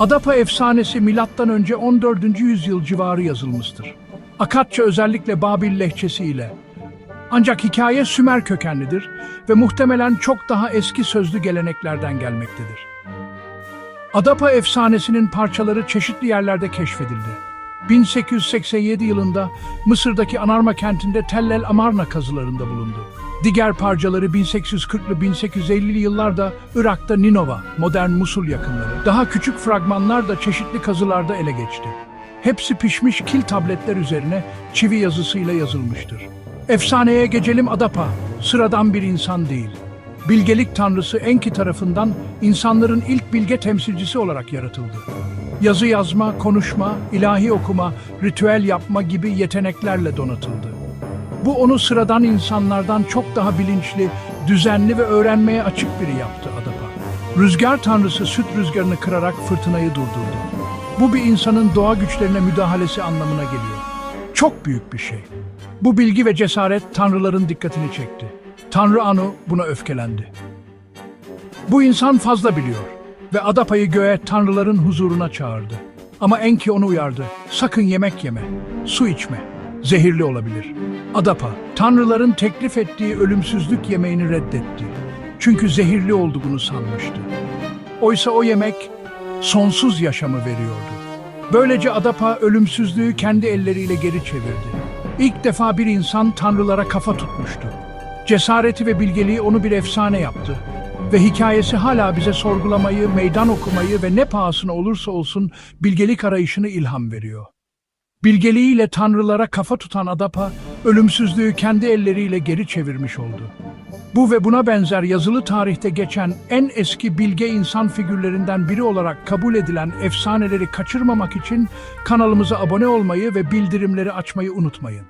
Adapa efsanesi milattan önce 14. yüzyıl civarı yazılmıştır. Akatça özellikle Babil lehçesiyle. Ancak hikaye Sümer kökenlidir ve muhtemelen çok daha eski sözlü geleneklerden gelmektedir. Adapa efsanesinin parçaları çeşitli yerlerde keşfedildi. 1887 yılında Mısır'daki Anarma kentinde Tellel Amarna kazılarında bulundu. Diğer parçaları 1840'lı 1850'li yıllarda Irak'ta Ninova, modern Musul yakınları. Daha küçük fragmanlar da çeşitli kazılarda ele geçti. Hepsi pişmiş kil tabletler üzerine çivi yazısıyla yazılmıştır. Efsaneye geçelim Adapa, sıradan bir insan değil. Bilgelik tanrısı Enki tarafından insanların ilk bilge temsilcisi olarak yaratıldı. Yazı yazma, konuşma, ilahi okuma, ritüel yapma gibi yeteneklerle donatıldı. Bu onu sıradan insanlardan çok daha bilinçli, düzenli ve öğrenmeye açık biri yaptı Adapa. Rüzgar tanrısı süt rüzgarını kırarak fırtınayı durdurdu. Bu bir insanın doğa güçlerine müdahalesi anlamına geliyor. Çok büyük bir şey. Bu bilgi ve cesaret tanrıların dikkatini çekti. Tanrı Anu buna öfkelendi. Bu insan fazla biliyor ve Adapa'yı göğe tanrıların huzuruna çağırdı. Ama Enki onu uyardı. Sakın yemek yeme, su içme, zehirli olabilir. Adapa, tanrıların teklif ettiği ölümsüzlük yemeğini reddetti. Çünkü zehirli olduğunu sanmıştı. Oysa o yemek sonsuz yaşamı veriyordu. Böylece Adapa ölümsüzlüğü kendi elleriyle geri çevirdi. İlk defa bir insan tanrılara kafa tutmuştu. Cesareti ve bilgeliği onu bir efsane yaptı. Ve hikayesi hala bize sorgulamayı, meydan okumayı ve ne pahasına olursa olsun bilgelik arayışını ilham veriyor. Bilgeliğiyle tanrılara kafa tutan Adapa, ölümsüzlüğü kendi elleriyle geri çevirmiş oldu. Bu ve buna benzer yazılı tarihte geçen en eski bilge insan figürlerinden biri olarak kabul edilen efsaneleri kaçırmamak için kanalımıza abone olmayı ve bildirimleri açmayı unutmayın.